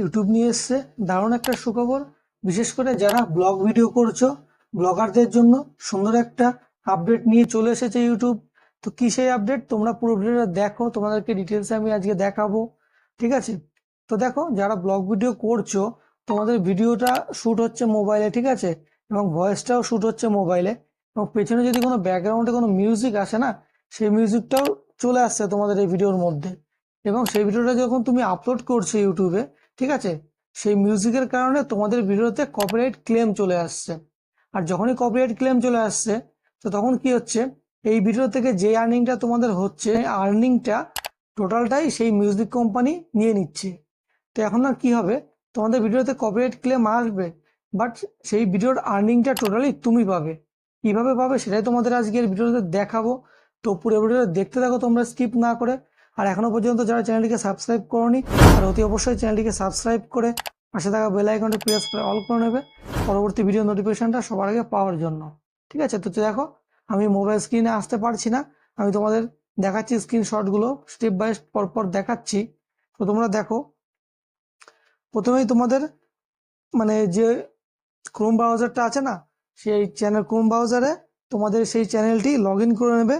YouTube নিয়ে এসছে। দারুণ একটা সুখবর। বিশেষ করে যারা ব্লগ ভিডিও করছ, ব্লগারদের জন্য সুন্দর একটা আপডেট নিয়ে চলে এসেছে ইউটিউব তো কি সেই আপডেট তোমরা পুরো ভিডিওটা দেখো, তোমাদেরকে ডিটেলসে আমি আজকে দেখাবো। ঠিক আছে? তো দেখো, যারা ব্লগ ভিডিও করছ, তোমাদের ভিডিওটা শ্যুট হচ্ছে মোবাইলে ঠিক আছে? এবং ভয়েসটাও শ্যুট হচ্ছে মোবাইলে এবং পেছনে যদি কোনো ব্যাকগ্রাউন্ডে কোনো মিউজিক আসে না, সেই মিউজিকটাও চলে আসছে তোমাদের এই ভিডিওর মধ্যে। এবং সেই ভিডিওটা যখন তুমি আপলোড করছ ইউটিউবে ঠিক আছে? সেই মিউজিকের কারণে তোমাদের ভিডিওতে কপিরাইট ক্লেম চলে আসছে। আর যখনই কপিরাইট ক্লেম চলে আসছে, তো তখন কি হচ্ছে? এই ভিডিও থেকে যে আর্নিংটা তোমাদের হচ্ছে আর্নিংটা টোটালটাই সেই মিউজিক কোম্পানি নিয়ে নিচ্ছে। তো এখন আর কি হবে? তোমাদের ভিডিওতে কপিরাইট ক্লেম আসবে বাট সেই ভিডিওর আর্নিংটা টোটালি তুমি পাবে। কীভাবে পাবে সেটাই তোমাদের আজকের ভিডিওতে দেখাবো। তো পুরো ভিডিওটা দেখতে থাকো, তোমরা স্কিপ না করে। আর এখনও পর্যন্ত যারা চ্যানেলটিকে সাবস্ক্রাইব করোনি আর অতি অবশ্যই চ্যানেলটিকে সাবস্ক্রাইব করে পাশে থাকা বেল আইকনটি প্রেস করে অল করে নেবে। পরবর্তী ভিডিও নোটিফিকেশনটা সবার আগে পাওয়ার জন্য। ঠিক আছে? তো দেখো, আমি মোবাইল স্ক্রিনে আসতে পারছি না। আমি তোমাদের দেখাচ্ছি স্ক্রিনশটগুলো স্টেপ বাই পরপর দেখাচ্ছি। তো তোমরা দেখো, প্রথমেই তোমাদের মানে যে ক্রোম ব্রাউজারটা আছে না, সেই চ্যানেল ক্রোম ব্রাউজারে তোমাদের সেই চ্যানেলটি লগ করে নেবে।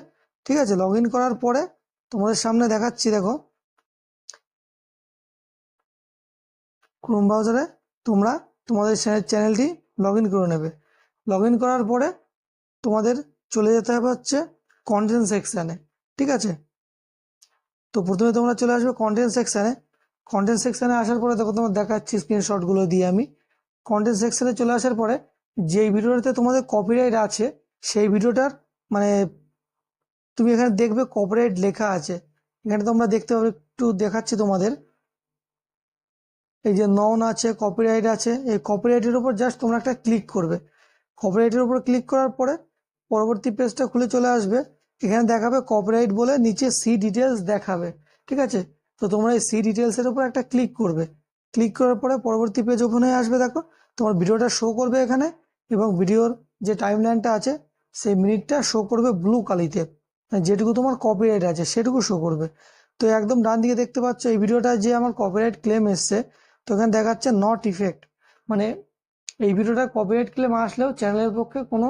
ঠিক আছে? লগ করার পরে তোমাদের সামনে দেখাচ্ছি, দেখো। ক্রোম ব্রাউজারে তোমরা তোমাদের চ্যানেলটি লগ করে নেবে। লগ করার পরে তোমাদের চলে যেতে হবে হচ্ছে কন্টেন্ট সেকশানে ঠিক আছে? তো প্রথমে তোমরা চলে আসবে কন্টেন্ট সেকশানে কন্টেন্ট সেকশানে আসার পরে দেখো তোমার দেখাচ্ছি স্ক্রিনশটগুলো দিয়ে আমি। কন্টেন্ট সেকশানে চলে আসার পরে যেই ভিডিওটাতে তোমাদের কপিরাইট আছে, সেই ভিডিওটার মানে তুমি এখানে দেখবে কপিরাইট লেখা আছে। এখানে তোমরা দেখতে পাবে, একটু দেখাচ্ছি তোমাদের। এই যে নন আছে কপিরাইট আছে, এই কপিরাইটের উপর জাস্ট তোমরা একটা ক্লিক করবে। কপিরাইটের উপর ক্লিক করার পরে পরবর্তী পেজটা খুলে চলে আসবে। এখানে দেখাবে কপিরাইট বলে নিচে সি ডিটেলস দেখাবে, ঠিক আছে? তো তোমরা এই সি ডিটেলসের উপর একটা ক্লিক করবে। ক্লিক করার পরে পরবর্তী পেজ ওপেন হয়ে আসবে, দেখো। তোমার ভিডিওটা শো করবে এখানে এবং ভিডিওর যে টাইম লাইনটা আছে, সেই মিনিটটা শো করবে ব্লু কালিতে। যেটুকু তোমার কপিরাইট আছে, সেটুকু শো করবে। তো একদম ডান দিকে দেখতে পাচ্ছ, এই ভিডিওটা যে আমার কপিরাইট ক্লেম এসছে, তো এখানে দেখাচ্ছে নট ইফেক্ট মানে এই ভিডিওটা কপিরাইট ক্লেম আসলেও চ্যানেলের পক্ষে কোনো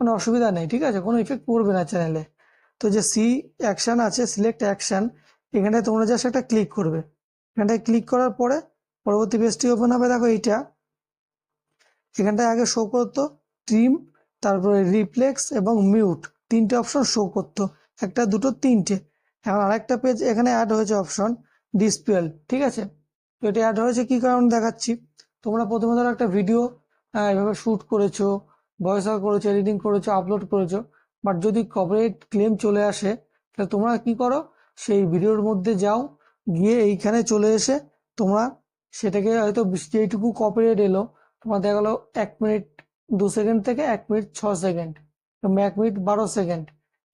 কোনো অসুবিধা নেই, ঠিক আছে? কোনো ইফেক্ট পড়বে না চ্যানেলে তো যে সি অ্যাকশান আছে সিলেক্ট অ্যাকশান এখানটায় তোমরা জাস্ট একটা ক্লিক করবে। এখানটায় ক্লিক করার পরে, পরবর্তী পেজটি ওপেন হবে, দেখো এইটা। এখানটায় আগে শো করতো ট্রিম তারপরে রিফ্লেক্স এবং মিউট তিনটে অপশন শো করতো। একটা, দুটো, তিনটে। এখন আরেকটা পেজ এখানে অ্যাড হয়েছে অপশন ডিসপ্লেল ঠিক আছে? তো এটা অ্যাড হয়েছে কি কারণ দেখাচ্ছি? তোমরা প্রথমে ধরো একটা ভিডিও এভাবে শ্যুট করেছ ভয়েস ওভার করেছ এডিটিং করেছ আপলোড করেছ বাট যদি কপিরাইট ক্লেম চলে আসে, তাহলে তোমরা কি করো? সেই ভিডিওর মধ্যে যাও, গিয়ে এইখানে চলে এসে তোমরা সেটাকে হয়তো যেইটুকু কপিরাইট এলো, তোমার দেখা গেলো এক মিনিট দু সেকেন্ড থেকে এক মিনিট ছ সেকেন্ড এক মিনিট বারো সেকেন্ড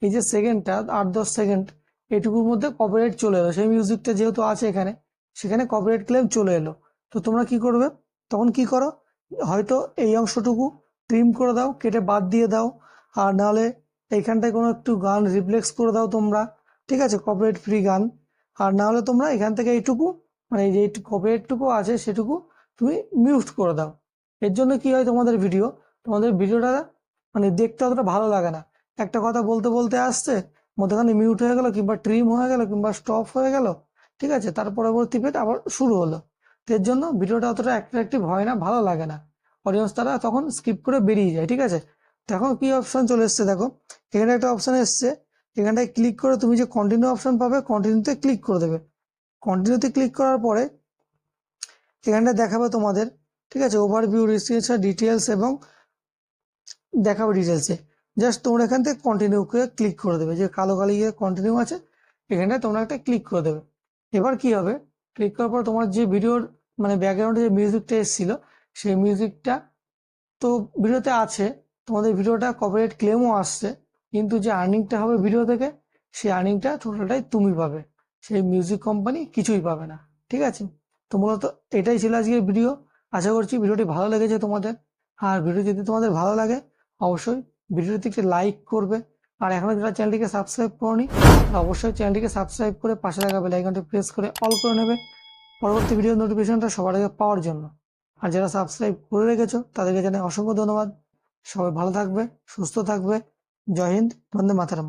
এই যে সেকেন্ডটা আট দশ সেকেন্ড এটুকুর মধ্যে কপিরাইট চলে এলো। সেই মিউজিকটা যেহেতু আছে এখানে, সেখানে কপিরাইট ক্লেম চলে এলো। তো তোমরা কি করবে? তখন কি করো? হয়তো এই অংশটুকু ট্রিম করে দাও, কেটে বাদ দিয়ে দাও। আর নাহলে এইখানটায় কোনো একটু গান রিফ্লেক্স করে দাও তোমরা। ঠিক আছে? কপিরাইট ফ্রি গান। আর নাহলে তোমরা এখান থেকে এইটুকু মানে যে কপিরাইটটুকু আছে, সেটুকু তুমি মিউট করে দাও। এর জন্য কি হয় তোমাদের ভিডিও তোমাদের ভিডিওটা মানে দেখতে অতটা ভালো লাগে না। একটা কথা বলতে বলতে আসছে, মধ্যখানে মিউট হয়ে গেল কিংবা ট্রিম হয়ে গেল কিংবা স্টপ হয়ে গেল, ঠিক আছে? তার পরবর্তী পেট আবার শুরু হলো। এর জন্য ভিডিওটা অতটা অ্যাট্রাকটিভ হয় না, ভালো লাগে না। অডিয়েন্স তারা তখন স্কিপ করে বেরিয়ে যায়, ঠিক আছে? দেখো কি অপশন চলে এসছে দেখো? এখানে একটা অপশন এসছে, এখানটায় ক্লিক করে তুমি যে কন্টিনিউ অপশন পাবে কন্টিনিউতে ক্লিক করে দেবে। কন্টিনিউতে ক্লিক করার পরে এখানটায় দেখাবে তোমাদের, ঠিক আছে? ওভারভিউ রিসিয়েছে ডিটেলস এবং দেখাবে ডিটেলসে জাস্ট তোমরা এখান থেকে কন্টিনিউ করে ক্লিক করে দেবে। যে কালো কালি গিয়ে কন্টিনিউ আছে, এখানটায় তোমরা একটা ক্লিক করে দেবে। এবার কি হবে? ক্লিক করার পর তোমার যে ভিডিওর মানে ব্যাকগ্রাউন্ডে যে মিউজিকটা এসেছিল, সেই মিউজিকটা তো ভিডিওতে আছে। তোমাদের ভিডিওটা কপিরাইট ক্লেমও আসছে, কিন্তু যে আর্নিংটা হবে ভিডিও থেকে, সেই আর্নিংটা টোটালটাই তুমি পাবে। সেই মিউজিক কোম্পানি কিছুই পাবে না। ঠিক আছে? তো মূলত এটাই ছিল আজকের ভিডিও আশা করছি ভিডিওটি ভালো লেগেছে তোমাদের। আর ভিডিও যদি তোমাদের ভালো লাগে অবশ্যই ভিডিওটি একটি লাইক করবে। আর এখনও যারা চ্যানেলটিকে সাবস্ক্রাইব করনি অবশ্যই চ্যানেলটিকে সাবস্ক্রাইব করে পাশে থাকা বেল আইকনটি প্রেস করে অল করে নেবে। পরবর্তী ভিডিও নোটিফিকেশনটা সবার আগে পাওয়ার জন্য। আর যারা সাবস্ক্রাইব করে রেখেছো, তাদেরকে জানাই অসংখ্য ধন্যবাদ। সবাই ভালো থাকবে, সুস্থ থাকবে। জয় হিন্দ, বন্দে মাতারাম।